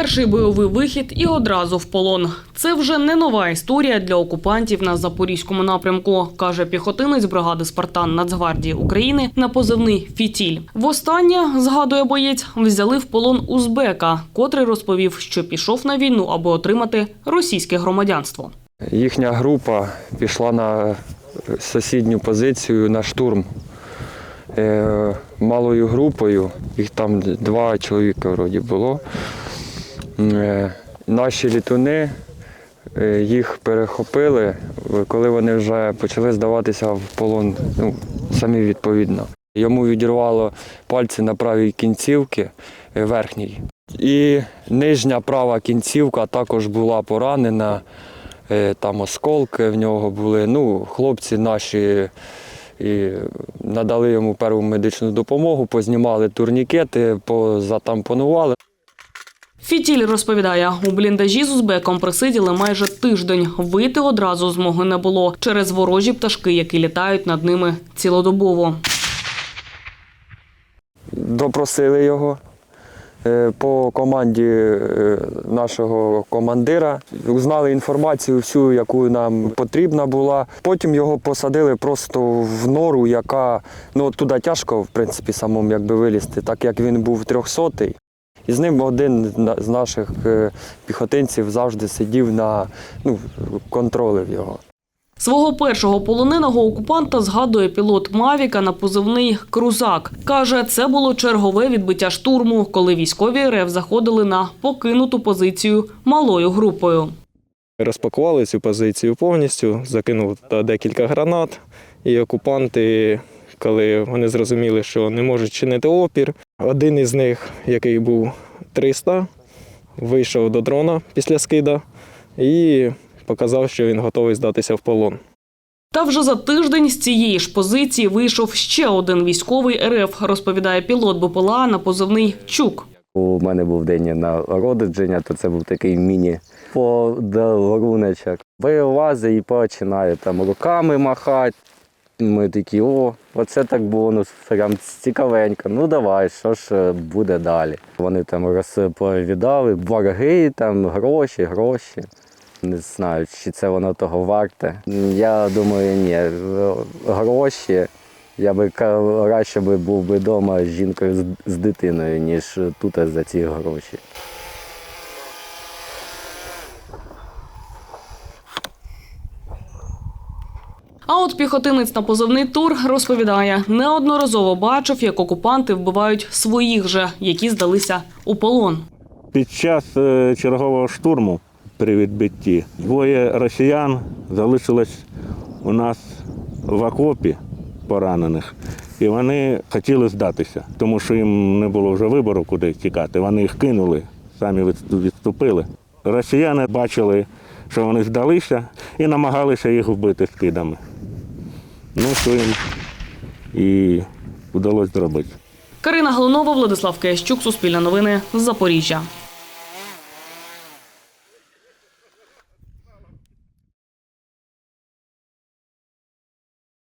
Перший бойовий вихід і одразу в полон. Це вже не нова історія для окупантів на запорізькому напрямку, каже піхотинець бригади Спартан Нацгвардії України на позивний Фітіль. Востаннє згадує боєць, взяли в полон узбека, котрий розповів, що пішов на війну, аби отримати російське громадянство. Їхня група пішла на сусідню позицію на штурм е, малою групою. Їх там два чоловіка вроді було. Е, Наші літуни е, їх перехопили, коли вони вже почали здаватися в полон ну, самі відповідно. Йому відірвало пальці на правій кінцівці е, верхній. І нижня права кінцівка також була поранена. Там осколки в нього були. Ну, хлопці наші і надали йому перву медичну допомогу, познімали турнікети, позатампонували. Фітіль розповідає, у бліндажі з узбеком присиділи майже тиждень. Вийти одразу змоги не було через ворожі пташки, які літають над ними цілодобово. Допросили його е, по команді е, нашого командира. Узнали інформацію всю, яку нам потрібна була. Потім його посадили просто в нору, яка ну туди тяжко, в принципі, самому якби вилізти, так як він був трьохсотий. І з ним один з наших е, піхотинців завжди сидів на ну, контролив його. Свого першого полоненого окупанта згадує пілот Мавіка на позивний Крузак. Каже, це було чергове відбиття штурму, коли військові РФ заходили на покинуту позицію малою групою. Розпакували цю позицію повністю, закинув декілька гранат, і окупанти, коли вони зрозуміли, що не можуть чинити опір, один із них, який був 300, вийшов до дрона після скида і показав, що він готовий здатися в полон. Та вже за тиждень з цієї ж позиції вийшов ще один військовий РФ, розповідає пілот БПЛА на позивний Чук. У мене був день народження, то це був такий міні-подаруночок. Вилазить і починає там руками махати. Ми такі, о, оце так бонус, прям цікавенько. Ну давай, що ж е, буде далі. Вони там розповідали, борги, там гроші, гроші. Не знаю, чи це воно того варте. Я думаю, ні, гроші. Я би краще був би вдома з жінкою з дитиною, ніж тут за ці гроші. А от піхотинець на позивний тур розповідає, неодноразово бачив, як окупанти вбивають своїх же, які здалися у полон. Під час е, чергового штурму при відбитті двоє росіян залишилось у нас в окопі поранених, і вони хотіли здатися, тому що їм не було вже вибору, куди тікати. Вони їх кинули, самі відступили. Росіяни бачили, що вони здалися, і намагалися їх вбити скидами. Ну, що їм і вдалося зробити. Карина Галунова, Владислав Киящук, Суспільне новини, Запоріжжя.